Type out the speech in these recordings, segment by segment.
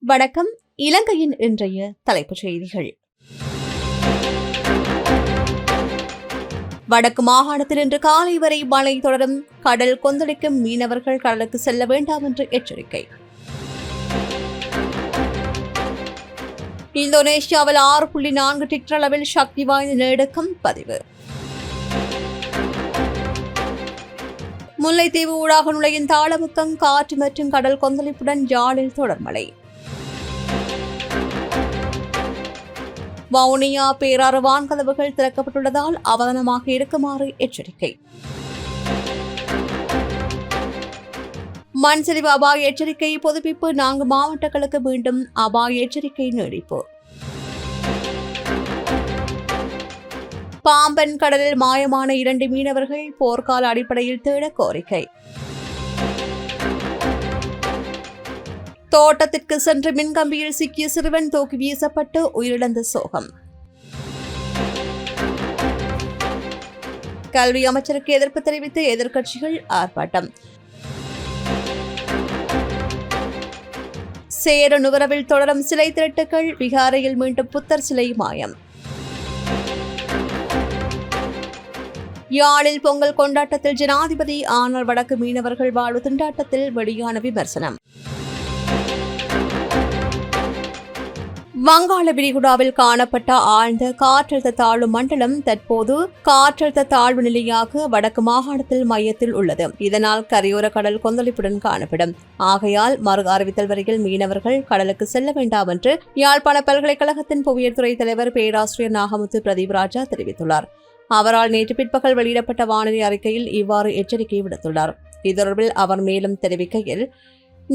வணக்கம். இலங்கையின் இன்றைய தலைப்புச் செய்திகள். வடக்கு மாகாணத்தில் இன்று காலை வரை மழை தொடரும். கடல் கொந்தளிக்கும். மீனவர்கள் கடலுக்கு செல்ல வேண்டாம் என்று எச்சரிக்கை. இந்தோனேஷியாவில் ஆறு புள்ளி நான்கு டிக்டர் அளவில் சக்தி வாய்ந்த நெடுக்கம் பதிவு. முல்லைத்தீவு ஊடாக நுழையும் தாளமுக்கம் காற்று மற்றும் கடல் கொந்தளிப்புடன் ஜாலில் தொடர்மழை வவுனியா பேராறு வான்கதவுகள் திறக்கப்பட்டுள்ளதால் அவதானமாக இருக்குமாறு எச்சரிக்கை. மண் சரிவு அபாய எச்சரிக்கை புதுப்பிப்பு நான்கு மாவட்டங்களுக்கு மீண்டும் அபாய எச்சரிக்கை நீடிப்பு. பாம்பன் கடலில் மாயமான இரண்டு மீனவர்கள் போர்க்கால அடிப்படையில் தேட கோரிக்கை. தோட்டத்திற்கு சென்று மின்கம்பியில் சிக்கிய சிறுவன் தூக்கி வீசப்பட்டு உயிரிழந்த சோகம். கல்வி அமைச்சருக்கு எதிர்ப்பு தெரிவித்து எதிர்க்கட்சிகள் ஆர்ப்பாட்டம். சேர நுகரவில் தொடரும் சிலை திரட்டுகள் விகாரையில் மீண்டும் புத்தர் சிலை மாயம். யாழில் பொங்கல் கொண்டாட்டத்தில் ஜனாதிபதி ஆனால் வடக்கு மீனவர்கள் வாழ்வு திண்டாட்டத்தில் வெளியான விமர்சனம். வங்காள விரிகுடாவில் காணப்பட்ட ஆழ்ந்த காற்றழுத்த தாழ்வு மண்டலம் தற்போது காற்றழுத்த தாழ்வு நிலையாக வடக்கு மாகாணத்தில் மையத்தில் உள்ளது. இதனால் கரையோர கடல் கொந்தளிப்புடன் காணப்படும். ஆகையால் மறு அறிவித்தல் வரையில் மீனவர்கள் கடலுக்கு செல்ல வேண்டாம் என்று யாழ்ப்பாண பல்கலைக்கழகத்தின் புவியியல் துறை தலைவர் பேராசிரியர் நாகமுத்து பிரதீப் ராஜா தெரிவித்துள்ளார். அவரால் நேற்று பிற்பகல் வெளியிடப்பட்ட வானிலை அறிக்கையில் இவ்வாறு எச்சரிக்கை விடுத்துள்ளார். இது தொடர்பில் அவர் மேலும் தெரிவிக்கையில்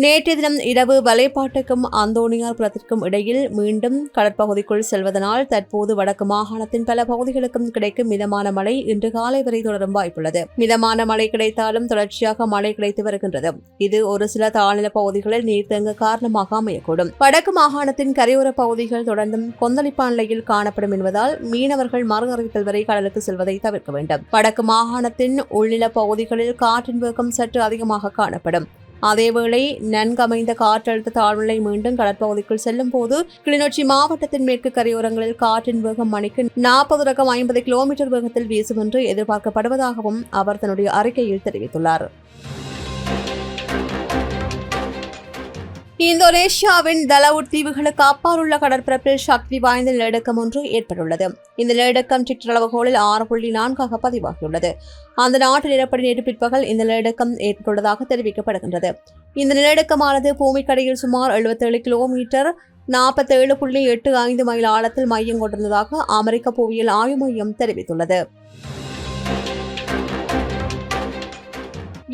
நேற்றைய தினம் இரவு வலைப்பாட்டுக்கும் அந்தோனியார் புலத்திற்கும் இடையில் மீண்டும் கடற்பகுதிக்குள் செல்வதனால் தற்போது வடக்கு மாகாணத்தின் பல பகுதிகளுக்கும் கிடைக்கும் மிதமான மழை இன்று காலை வரை தொடரும் வாய்ப்புள்ளது. மிதமான மழை கிடைத்தாலும் தொடர்ச்சியாக மழை கிடைத்து வருகின்றது. இது ஒரு சில தாழ்நில பகுதிகளில் நீர்த்தேங்க காரணமாக அமையக்கூடும். வடக்கு மாகாணத்தின் கரையோர பகுதிகள் தொடர்ந்தும் கொந்தளிப்பான நிலையில் காணப்படும் என்பதால் மீனவர்கள் மறு அறிவித்தல் வரை கடலுக்கு செல்வதை தவிர்க்க வேண்டும். வடக்கு மாகாணத்தின் உள்நில பகுதிகளில் காற்றின் வேகம் சற்று அதிகமாக காணப்படும். அதேவேளை நன்கமைந்த காற்றழுத்த தாழ்நிலை மீண்டும் கடற்பகுதிக்குள் செல்லும் போது கிளிநொச்சி மாவட்டத்தின் மேற்கு கரையோரங்களில் காற்றின் வேகம் மணிக்கு நாற்பது ரகம் ஐம்பது கிலோமீட்டர் வேகத்தில் வீசும் என்று எதிர்பார்க்கப்படுவதாகவும் அவர் தன்னுடைய அறிக்கையில் தெரிவித்துள்ளார். இந்தோனேஷியாவின் தலவுட் தீவுகளுக்கு அப்பாலுள்ள கடற்பரப்பில் சக்தி வாய்ந்த நிலநடுக்கம் ஒன்று ஏற்பட்டுள்ளது. இந்த நிலநடுக்கம் சிற்றளவுகோலில் அளவுகோலில் ஆறு புள்ளி நான்காக பதிவாகியுள்ளது. அந்த நாட்டு நிலப்படி நேற்று பிற்பகல் இந்த நிலநடுக்கம் ஏற்பட்டுள்ளதாக தெரிவிக்கப்படுகின்றது. இந்த நிலநடுக்கமானது பூமிக்கடையில் சுமார் எழுபத்தேழு கிலோமீட்டர் நாற்பத்தேழு புள்ளி எட்டு ஐந்து மைல் ஆழத்தில் மையம் கொண்டிருந்ததாக அமெரிக்க புவியியல் ஆய்வு மையம் தெரிவித்துள்ளது.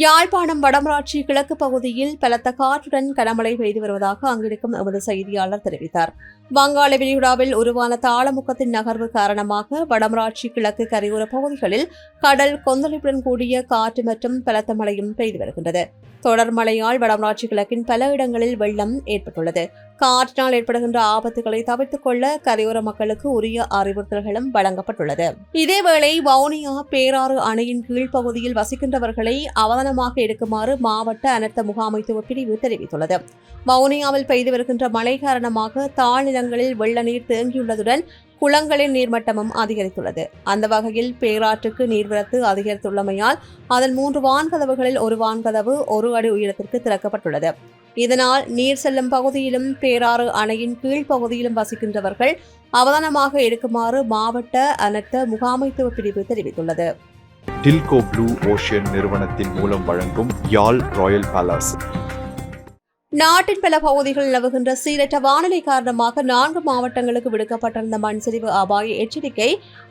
யாழ்ப்பாணம் வடமராட்சி கிழக்கு பகுதியில் பலத்த காற்றுடன் கனமழை பெய்து வருவதாக அங்கிருக்கும் எமது செய்தியாளர் தெரிவித்தார். வங்காள விரிகுடாவில் உருவான தாளமுக்கத்தின் நகர்வு காரணமாக வடமராட்சி கிழக்கு கரையோர பகுதிகளில் கடல் கொந்தளிப்புடன் கூடிய காற்று மற்றும் பலத்த மழையும் பெய்து வருகின்றது. தொடர் மழையால் வடமராட்சி கிழக்கின் பல இடங்களில் வெள்ளம் ஏற்பட்டுள்ளது. காற்றினால் ஏற்படுகின்ற ஆபத்துகளை தவிர்த்துக் கொள்ள கரையோர மக்களுக்கு உரிய அறிவுறுத்தல்களும் வழங்கப்பட்டுள்ளது. இதேவேளை வவுனியா பேராறு அணையின் கீழ்ப்பகுதியில் வசிக்கின்றவர்களை அவதானமாக எடுக்குமாறு மாவட்ட அனர்த்த முகாமைத்துவ பிரிவு தெரிவித்துள்ளது. வவுனியாவில் பெய்து வருகின்ற மழை காரணமாக தாழ்நிலங்களில் வெள்ள நீர் தேங்கியுள்ளதுடன் குளங்களின் நீர்மட்டமும் அதிகரித்துள்ளது. அந்த வகையில் பேராற்றுக்கு நீர்வரத்து அதிகரித்துள்ளமையால் அதன் மூன்று வான்கதவுகளில் ஒரு வான்கதவு ஒரு அடி உயரத்திற்கு திறக்கப்பட்டுள்ளது. இதனால் நீர் செல்லும் பகுதியிலும் பேராறு அணையின் கீழ்ப்பகுதியிலும் வசிக்கின்றவர்கள் அவதானமாக இருக்குமாறு மாவட்ட அனர்த்த முகாமைத்துவ பிரிவு தெரிவித்துள்ளது. டில்கோ ப்ளூ ஓஷியன் நிறுவனத்தின் மூலம் வழங்கும் யாழ் ராயல் பேலஸ். நாட்டின் பல பகுதிகளில் நிலவுகின்ற சீரற்ற வானிலை காரணமாக நான்கு மாவட்டங்களுக்கு விடுக்கப்பட்டிருந்த மண் சரிவு அபாய எச்சரிக்கை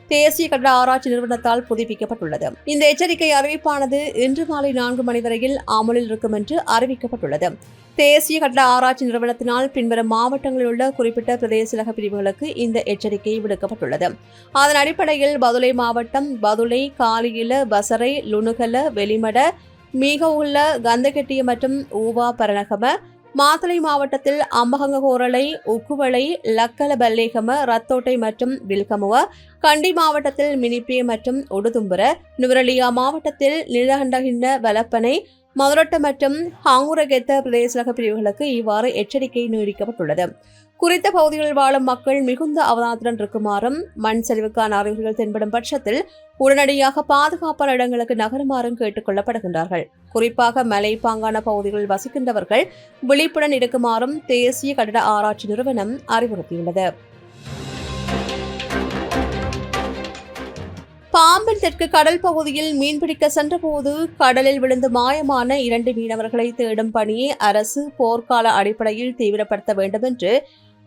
தேசிய கட்டட ஆராய்ச்சி நிறுவனத்தால் புதுப்பிக்கப்பட்டுள்ளது. இந்த எச்சரிக்கை அறிவிப்பானது இன்று மாலை நான்கு மணி வரையில் அமலில் இருக்கும் என்று அறிவிக்கப்பட்டுள்ளது. தேசிய கட்டட ஆராய்ச்சி நிறுவனத்தினால் பின்வரும் மாவட்டங்களில் உள்ள குறிப்பிட்ட பிரதேசலக பிரிவுகளுக்கு இந்த எச்சரிக்கை விடுக்கப்பட்டுள்ளது. அதன் அடிப்படையில் பதுளை மாவட்டம் பதுளை காலியில பசரை லுணுகல வெளிமட மீக உள்ள கந்தகெட்டிய மற்றும் ஊவா பரணகம மாத்தளை மாவட்டத்தில் அம்பகங்கோரளை உக்குவளை லக்கல பல்லேகம ரத்தோட்டை மற்றும் வில்கமுவ கண்டி மாவட்டத்தில் மினிப்பே மற்றும் உடுதும்புர நுவரலியா மாவட்டத்தில் நிலகண்டகின்ற வலப்பனை மதுரட்ட மற்றும் ஹாங்குரகெத்த பிரதேசலக பிரிவுகளுக்கு இவ்வாறு எச்சரிக்கை நீடிக்கப்பட்டுள்ளது. குறித்த பகுதிகளில் வாழும் மக்கள் மிகுந்த அவதானத்துடன் இருக்குமாறும் மண் சரிவுக்கான அறிகுறிகள் தென்படும் பட்சத்தில் உடனடியாக பாதுகாப்பான இடங்களுக்கு நகருமாறும் கேட்டுக் கொள்ளப்படுகின்றார்கள். குறிப்பாக மலைப்பாங்கான பகுதிகளில் வசிக்கின்றவர்கள் விழிப்புடன் இருக்குமாறும் தேசிய கட்டட ஆராய்ச்சி நிறுவனம் அறிவுறுத்தியுள்ளது. பாம்பன் தெற்கு கடல் பகுதியில் மீன்பிடிக்க சென்றபோது கடலில் விழுந்து மாயமான இரண்டு மீனவர்களை தேடும் பணியை அரசு போர்க்கால அடிப்படையில் தீவிரப்படுத்த வேண்டும் என்று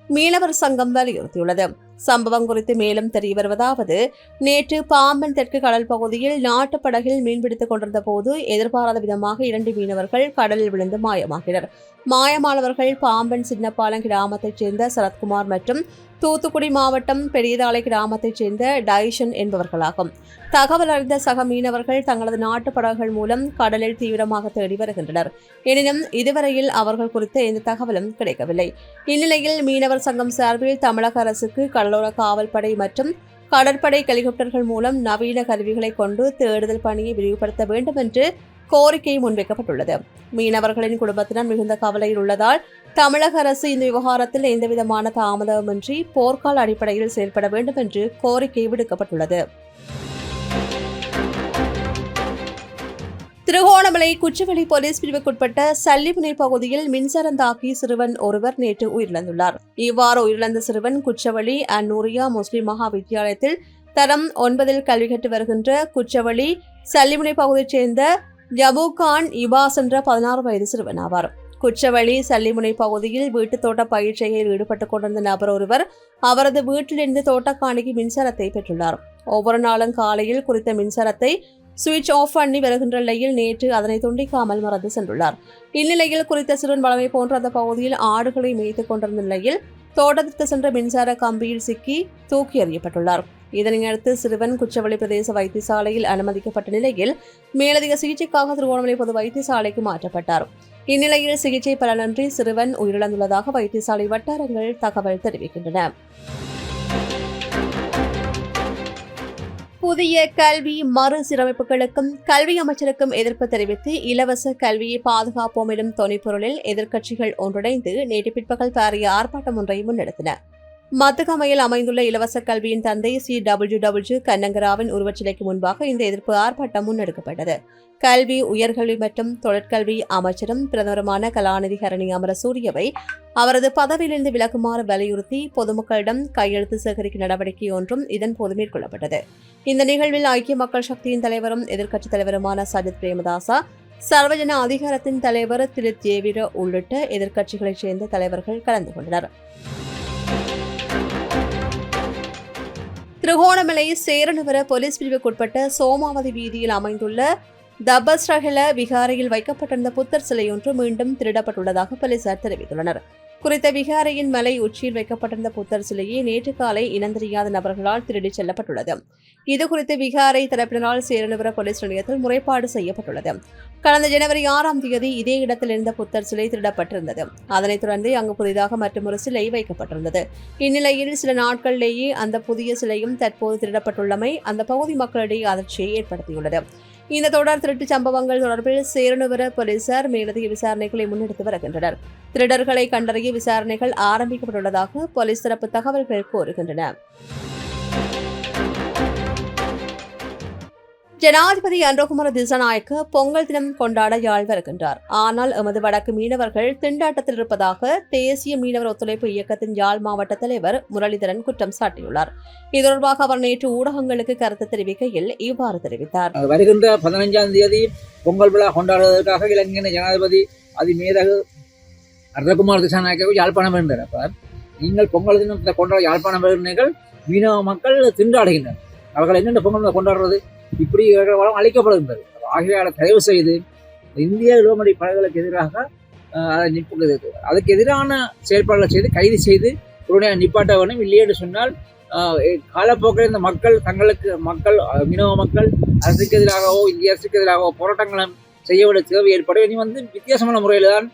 மீனவர் சங்கம் வலியுறுத்தியுள்ளது. சம்பவம் குறித்து மேலும் தெரிய வருவதாவது நேற்று பாம்பன் தெற்கு கடல் பகுதியில் நாட்டு படகில் மீன்பிடித்துக் கொண்டிருந்த போது எதிர்பாராத விதமாக இரண்டு மீனவர்கள் கடலில் விழுந்து மாயமாகினர். மாயமானவர்கள் பாம்பன் சின்னப்பாலம் கிராமத்தைச் சேர்ந்த சரத்குமார் மற்றும் தூத்துக்குடி மாவட்டம் பெரியதாலை கிராமத்தைச் சேர்ந்த டைஷன் என்பவர்களாகும். தகவல் அறிந்த சக மீனவர்கள் தங்களது நாட்டு படகுகள் மூலம் கடலில் தீவிரமாக தேடி வருகின்றனர். எனினும் இதுவரையில் அவர்கள் குறித்த எந்த தகவலும் கிடைக்கவில்லை. இந்நிலையில் மீனவர் சங்கம் சார்பில் தமிழக அரசுக்கு கடலோர காவல்படை மற்றும் கடற்படை ஹெலிகாப்டர்கள் மூலம் நவீன கருவிகளை கொண்டு தேடுதல் பணியை விரிவுபடுத்த வேண்டும் என்று கோரிக்கை முன்வைக்கப்பட்டுள்ளது. மீனவர்களின் குடும்பத்தினர் மிகுந்த கவலையில் உள்ளதால் தமிழக அரசு இந்த விவகாரத்தில் எந்தவிதமான தாமதமின்றி போர்க்கால அடிப்படையில் செயல்பட வேண்டும் என்று கோரிக்கை விடுக்கப்பட்டுள்ளது. திருகோணமலை குச்சவெளி போலீஸ் பிரிவுக்குட்பட்ட சல்லிமுனை பகுதியில் மின்சாரம் தாக்கி சிறுவன் ஒருவர் நேற்று உயிரிழந்துள்ளார். இவ்வாறு உயிரிழந்த சிறுவன் குச்சவெளி அந்நூரியா முஸ்லிம் மகா வித்தியாலயத்தில் தரம் ஒன்பதில் கல்வி கற்று வருகின்ற குச்சவெளி சல்லிமுனை பகுதியைச் சேர்ந்த ஜபு கான் இபாஸ் என்ற பதினாறு வயது சிறுவன் ஆவார். குச்சவெளி சல்லிமுனை பகுதியில் வீட்டுத் தோட்ட பயிற்சியில் ஈடுபட்டுக் கொண்டிருந்த நபர் ஒருவர் அவரது வீட்டிலிருந்து தோட்டக்காணிக்கு மின்சாரத்தை பெற்றுள்ளார். ஒவ்வொரு நாளும் காலையில் குறித்த மின்சாரத்தை சுவிட்ச் ஆஃப் பண்ணி வருகின்ற நிலையில் நேற்று அதனை துண்டிக்காமல் மறந்து சென்றுள்ளார். இந்நிலையில் குறித்த சிறுவன் வளமை போன்ற அந்த பகுதியில் ஆடுகளை மேய்த்துக் கொண்டிருந்த நிலையில் தோட்டத்திற்கு சென்ற மின்சார கம்பியில் சிக்கி தூக்கி எறியப்பட்டுள்ளார். இதனையடுத்து சிறுவன் குச்சவெளி பிரதேச வைத்தியசாலையில் அனுமதிக்கப்பட்ட நிலையில் மேலதிக சிகிச்சைக்காக திருகோணமலை பொது வைத்தியசாலைக்கு மாற்றப்பட்டார். இந்நிலையில் சிகிச்சை பலனின்றி சிறுவன் உயிரிழந்துள்ளதாக வைத்தியசாலை வட்டாரங்கள் தகவல் தெரிவிக்கின்றன. புதிய கல்வி மறுசீரமைப்புகளுக்கும் கல்வி அமைச்சருக்கும் எதிர்ப்பு தெரிவித்து இலவச கல்வியை பாதுகாப்போம் எனும் தொனிப்பொருளில் எதிர்க்கட்சிகள் ஒன்றிணைந்து நேற்று பிற்பகல் பாரிய ஆர்ப்பாட்டம் ஒன்றை முன்னெடுத்தன. மத்துகமையில் அமைந்துள்ள இலவச கல்வியின் தந்தை சி டபிள்யூ டபிள்யூ கண்ணங்கராவின் உருவச்சிலைக்கு முன்பாக இந்த எதிர்ப்பு ஆர்ப்பாட்டம் முன்னெடுக்கப்பட்டது. கல்வி உயர்கல்வி மற்றும் தொழிற்கல்வி அமைச்சரும் பிரதமருமான கலாநிதி ஹரணி அமரசூரியவை அவரது பதவியிலிருந்து விலகுமாறு வலியுறுத்தி பொதுமக்களிடம் கையெழுத்து சேகரிக்கும் நடவடிக்கை ஒன்றும் இதன் போது மேற்கொள்ளப்பட்டது. இந்த நிகழ்வில் ஐக்கிய மக்கள் சக்தியின் தலைவரும் எதிர்க்கட்சித் தலைவருமான சஜித் பிரேமதாசா சர்வஜன அதிகாரத்தின் தலைவர் திரு. தேவிர உள்ளிட்ட எதிர்க்கட்சிகளைச் சேர்ந்த தலைவர்கள் கலந்து கொண்டனர். திருகோணமலை சேரனுவர போலீஸ் பிரிவுக்குட்பட்ட சோமாவதி வீதியில் அமைந்துள்ள தபஸ்ரகல விகாரையில் வைக்கப்பட்டிருந்த புத்தர் சிலை ஒன்று மீண்டும் திருடப்பட்டுள்ளதாக போலீசார் தெரிவித்துள்ளனர். குறித்த விகாரையின் மலை உச்சியில் வைக்கப்பட்டிருந்த புத்தர் சிலையை நேற்று காலை இனந்தெரியாத நபர்களால் திருடிச் செல்லப்பட்டுள்ளது. இதுகுறித்து விகாரை தரப்பினரால் சேரநபுர போலீஸ் நிலையத்தில் முறைப்பாடு செய்யப்பட்டுள்ளது. கடந்த ஜனவரி ஆறாம் தேதி இதே இடத்தில் இருந்த புத்தர் சிலை திருடப்பட்டிருந்தது. அதனைத் தொடர்ந்து அங்கு புதிதாக மற்றொரு சிலை வைக்கப்பட்டிருந்தது. இந்நிலையில் சில நாட்களிலேயே அந்த புதிய சிலையும் தற்போது திருடப்பட்டுள்ளமை அந்த பகுதி மக்களிடையே அதிர்ச்சியை ஏற்படுத்தியுள்ளது. இந்த தொடர் திருட்டு சம்பவங்கள் தொடர்பில் சேரனுவர போலீசார் மேலதிக விசாரணைகளை முன்னெடுத்து வருகின்றனர். திருடர்களை கண்டறிய விசாரணைகள் ஆரம்பிக்கப்பட்டுள்ளதாக போலீஸ் தரப்பு தகவல்கள் கோருகின்றன ஜனாதிபதி அன்றகுமார திசநாயக்க பொங்கல் தினம் கொண்டாட யாழ் வருகின்றார். ஆனால் எமது வடக்கு மீனவர்கள் திண்டாட்டத்தில் இருப்பதாக தேசிய மீனவர் ஒத்துழைப்பு இயக்கத்தின் யாழ் மாவட்ட தலைவர் முரளிதரன் குற்றம் சாட்டியுள்ளார். இது தொடர்பாக அவர் நேற்று ஊடகங்களுக்கு கருத்து தெரிவிக்கையில் இவ்வாறு தெரிவித்தார். வருகின்ற பதினைஞ்சாம் தேதி பொங்கல் விழா கொண்டாடுவதற்காக இலங்கையின் ஜனாதிபதி அதிமேதகு அர்ணகுமார் திசாநாயக்கவை யாழ்ப்பாணம் இருந்தார் நீங்கள் பொங்கல் தினத்தை கொண்டாட யாழ்ப்பாணம் வருகிறீர்கள் மீனவ மக்கள் திண்டாடுகின்றனர். அவர்கள் என்னென்ன பொங்கல் கொண்டாடுறது? இப்படி இவர்கள் வளம் அளிக்கப்படுகின்றது ஆகையால் தயவு செய்து இந்திய விடுமுறை படைகளுக்கு எதிராக அதை நிற்பது அதுக்கு எதிரான செயல்பாடுகளை செய்து கைது செய்து உடனே நிப்பாட்ட வேண்டும். இல்லை என்று சொன்னால் காலப்போக்கில் இந்த மக்கள் தங்களுக்கு மக்கள் அஹ், மீனவ மக்கள் அரசுக்கு எதிராகவோ இந்திய அரசுக்கு எதிராகவோ போராட்டங்களை செய்ய வேண்டிய தேவை ஏற்படும். இனி வந்து வித்தியாசமான முறையில் தான்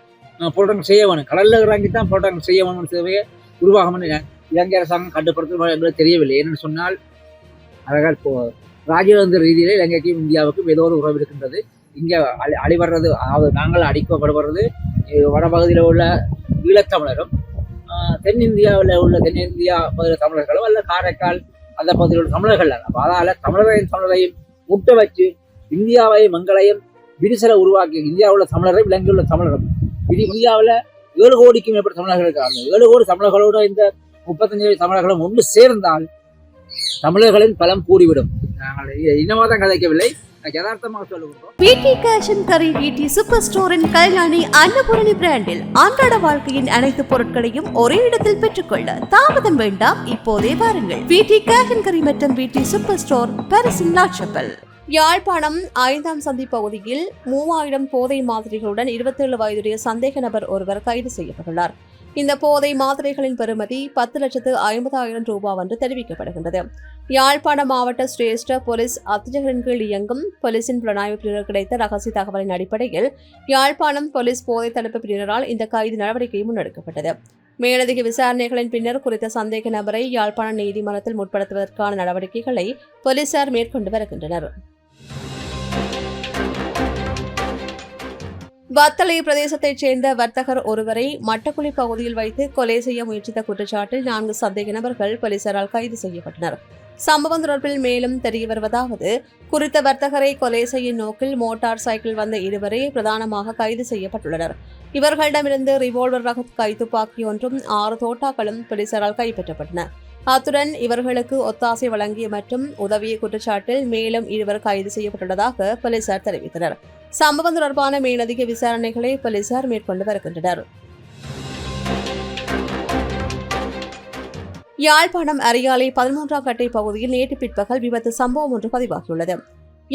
போராட்டங்கள் செய்ய வேணும் கடலில் இறங்கி தான் போராட்டங்கள் செய்ய வேணும் தேவையை உருவாகும் இலங்கை அரசாங்கம் கட்டுப்படுத்தும் என்பது தெரியவில்லை. ஏன்னு சொன்னால் அவர்கள் இப்போ ராஜதந்திர ரீதியிலே இலங்கைக்கும் இந்தியாவுக்கும் ஏதோ ஒரு உறவு இருக்கின்றது. இங்கே அழி அழிவடுறது அதாவது நாங்கள் அடிக்கப்படுவது வடபகுதியில் உள்ள ஈழத்தமிழரும் தென்னிந்தியாவில் உள்ள தென்னிந்தியா பகுதியில் தமிழர்களும் அல்ல காரைக்கால் அந்த பகுதியில் உள்ள தமிழர்கள் அப்போ அதனால் தமிழரையும் தமிழரையும் முட்டை வச்சு இந்தியாவையும் மங்களையும் விரிசலை உருவாக்கி இந்தியாவில் உள்ள தமிழரையும் இலங்கையில் உள்ள தமிழரும். இது இந்தியாவில் ஏழு கோடிக்கும் மேற்பட்ட தமிழர்கள் இருக்காங்க. ஏழு கோடி தமிழர்களோட இந்த முப்பத்தஞ்சு தமிழர்களும் ஒன்று சேர்ந்தால் தமிழர்களின் பலம் கூடிவிடும். நாங்கள் இனவாதம் கதைக்கவில்லை. யதார்த்தமாக சொல்லுகிறோம். பிடி கேஷ் அண்ட் கரி பிடி சூப்பர் ஸ்டோரின் கல்யாணி அன்னபூரணி பிராண்டில் அன்றாட வாழ்க்கையின் அனைத்து பொருட்களையும் ஒரே இடத்தில் பெற்றுக்கொள்ள தாமதம் வேண்டாம். இப்போதே வாருங்கள். பிடி கேஷ் அண்ட் கரி மற்றும் பிடி சூப்பர் ஸ்டோர் லாட்சப்பல் யாழ்ப்பாணம் ஐந்தாம் சந்தி பகுதியில் மூவாயிரம் போதை மாதிரிகளுடன் இருபத்தேழு வயதுடைய சந்தேக நபர் ஒருவர் கைது செய்யப்பட்டுள்ளார். இந்த போதை மாத்திரைகளின் பெறுமதி பத்து லட்சத்து ஐம்பதாயிரம் ரூபாய் என்று தெரிவிக்கப்படுகின்றது. யாழ்ப்பாண மாவட்ட சிரேஷ்ட போலீஸ் அத்தியகரின் கீழ் இயங்கும் போலீசின் புலனாய்வு பிரிவில் கிடைத்த ரகசிய தகவலின் அடிப்படையில் யாழ்ப்பாணம் போலீஸ் போதை தடுப்பு பிரிவினரால் இந்த கைது நடவடிக்கை முன்னெடுக்கப்பட்டது. மேலதிக விசாரணைகளின் பின்னர் குறித்த சந்தேக நபரை யாழ்ப்பாண நீதிமன்றத்தில் முற்படுத்துவதற்கான நடவடிக்கைகளை போலீசார் மேற்கொண்டு வருகின்றனர். வத்தலை பிரதேசத்தைச் சேர்ந்த வர்த்தகர் ஒருவரை மட்டக்குழி பகுதியில் வைத்து கொலை செய்ய முயற்சித்த குற்றச்சாட்டில் நான்கு சந்தேக நபர்கள் போலீசாரால் கைது செய்யப்பட்டனர். சம்பவம் தொடர்பில் மேலும் தெரிய வருவதாவது குறித்த வர்த்தகரை கொலை செய்யும் நோக்கில் மோட்டார் சைக்கிள் வந்த இருவரே பிரதானமாக கைது செய்யப்பட்டுள்ளனர். இவர்களிடமிருந்து ரிவால்வர் ரக கைத்துப்பாக்கி ஒன்றும் ஆறு தோட்டாக்களும் போலீசாரால் கைப்பற்றப்பட்டன. அத்துடன் இவர்களுக்கு ஒத்தாசை வழங்கிய மற்றும் உதவிய குற்றச்சாட்டில் மேலும் இருவர் கைது செய்யப்பட்டுள்ளதாக போலீசார் தெரிவித்தனர். சம்பவம் தொடர்பான மேலதிக விசாரணைகளை போலீசார் மேற்கொண்டு வருகின்றனர். யாழ்ப்பாணம் அரியாலை பதிமூன்றாம் கட்டை பகுதியில் நேற்று பிற்பகல் விபத்து சம்பவம் ஒன்று பதிவாகியுள்ளது.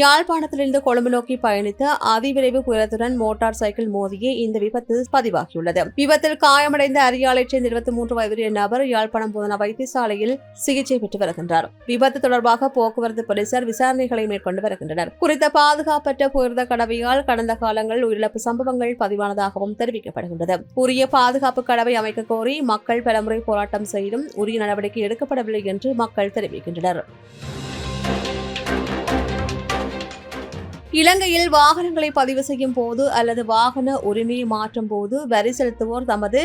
யாழ்ப்பாணத்திலிருந்து கொழும்பு நோக்கி பயணித்த அதிவிரைவு புயலத்துடன் மோட்டார் சைக்கிள் மோதியே இந்த விபத்து பதிவாகியுள்ளது. விபத்தில் காயமடைந்த அரியாலைச் சேர்ந்த இருபத்தி மூன்று வயதுடைய நபர் யாழ்ப்பாணம் போதனா வைத்தியசாலையில் சிகிச்சை பெற்று வருகின்றார். விபத்து தொடர்பாக போக்குவரத்து போலீசார் விசாரணைகளை மேற்கொண்டு வருகின்றனர். குறித்த பாதுகாப்பற்ற புயர்த கடவையால் கடந்த காலங்களில் உயிரிழப்பு சம்பவங்கள் பதிவானதாகவும் தெரிவிக்கப்படுகின்றது. உரிய பாதுகாப்பு கடவை அமைக்க கோரி மக்கள் பலமுறை போராட்டம் செய்தும் உரிய நடவடிக்கை எடுக்கப்படவில்லை என்று மக்கள் தெரிவிக்கின்றனர். இலங்கையில் வாகனங்களை பதிவு செய்யும் போது அல்லது வாகன உரிமையை மாற்றும் போது வரி செலுத்துவோர் தமது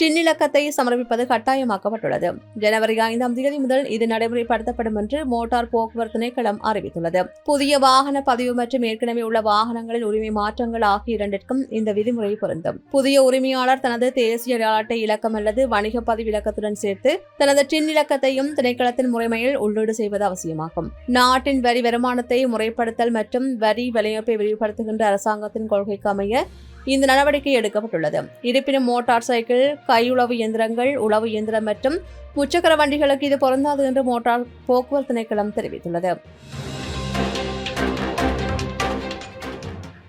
டின்னிலக்கத்தை சமர்ப்பிப்பது கட்டாயமாக்கப்பட்டுள்ளது. ஜனவரி ஐந்தாம் தேதி முதல் இது நடைமுறைப்படுத்தப்படும் என்று மோட்டார் போக்குவரத்து திணைக்களம் அறிவித்துள்ளது. புதிய வாகன பதிவு மற்றும் ஏற்கனவே உள்ள வாகனங்களின் உரிமை மாற்றங்கள் ஆகிய இரண்டிற்கும் இந்த விதிமுறை பொருந்தும். புதிய உரிமையாளர் தனது தேசிய அட்டை இலக்கம் அல்லது வணிக பதிவு இலக்கத்துடன் சேர்த்து தனது சின்னிலக்கத்தையும் திணைக்களத்தின் முறைமையில் உள்ளீடு செய்வது அவசியமாகும். நாட்டின் வரி வருமானத்தை முறைப்படுத்தல் மற்றும் வரி விலையமைப்பை விரிவுபடுத்துகின்ற அரசாங்கத்தின் கொள்கைக்கு அமைய இந்த நடவடிக்கை எடுக்கப்பட்டுள்ளது. இருப்பினும் மோட்டார் சைக்கிள் கையுளவு இயந்திரங்கள் உளவு இயந்திரம் மற்றும் முச்சக்கர வண்டிகளுக்கு இது பொருந்தாது என்று மோட்டார் போக்குவரத்து திணைக்களம் தெரிவித்துள்ளது.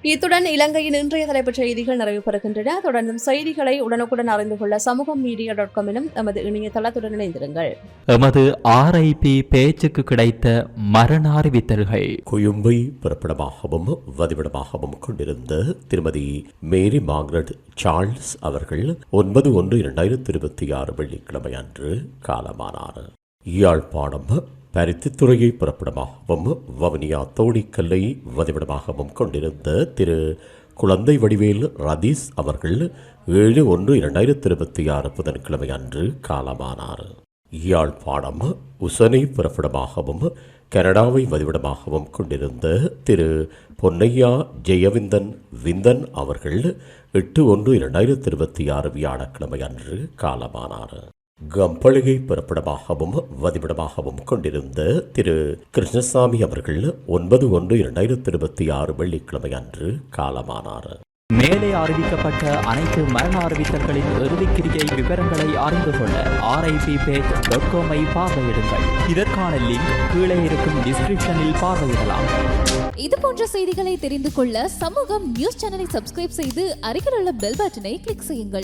இத்துடன் இலங்கையின் இன்றைய தலைப்புச் செய்திகள் நிறைவு பெறுகின்றன. தொடர்ந்தும் செய்திகளை உடனுக்குடன் அறிந்து கொள்ள சமூகம் மீடியா டாட் காமிலும் எமது இணையதளத்துடன் இணைந்திருங்கள். எமது ஆர்ஐபி பேச்சுக்கு கிடைத்த மரண அறிவித்தல்கள். கொழும்பை பிறப்பிடமாகவும் வதிவிடமாகவும் கொண்டிருந்த திருமதி மேரி மார்கரெட் சார்ல்ஸ் அவர்கள் ஒன்பது ஒன்று இரண்டாயிரத்தி இருபத்தி ஆறு வெள்ளிக்கிழமை அன்று காலமானார். யாழ்ப்பாணம் பருத்தித்துறையை புறப்படமாகவும் வவுனியா தோணிக்கல்லை வதிவிடமாகவும் கொண்டிருந்த திரு. குழந்தை வடிவேல் ரதீஸ் அவர்கள் ஏழு ஒன்று இரண்டாயிரத்தி இருபத்தி ஆறு புதன்கிழமை அன்று காலமானார். யாழ்ப்பாணம் உசனை புறப்படமாகவும் கனடாவை வதிவிடமாகவும் கொண்டிருந்த திரு. பொன்னையா ஜெயவிந்தன் விந்தன் அவர்கள் எட்டு ஒன்று இரண்டாயிரத்தி இருபத்தி ஆறு வியாழக்கிழமை அன்று காலமானார். கம்பளிகை பிறப்பிடமாகவும் வதிவிடமாகவும் கொண்டிருந்த திரு. கிருஷ்ணசாமி அவர்கள் ஒன்பது ஒன்று இரண்டாயிரத்தி இருபத்தி ஆறு வெள்ளிக்கிழமை அன்று காலமானார். மேலே அறிவிக்கப்பட்ட அனைத்து மரண அறிவித்தல்களின் இறுதிக்கிரியை விவரங்களை அறிந்து கொள்ள ஆர்ஐபி பேஜ் டாட் காமை பார்வையிடுங்கள். இதற்கான லிங்க் கீழே இருக்கும் டிஸ்கிரிப்ஷனில் பார்வையிடலாம். இது போன்ற செய்திகளை தெரிந்து கொள்ள சமூகம் நியூஸ் சேனலை சப்ஸ்கிரைப் செய்து அருகில் உள்ள பெல் பட்டனை கிளிக் செய்யுங்கள்.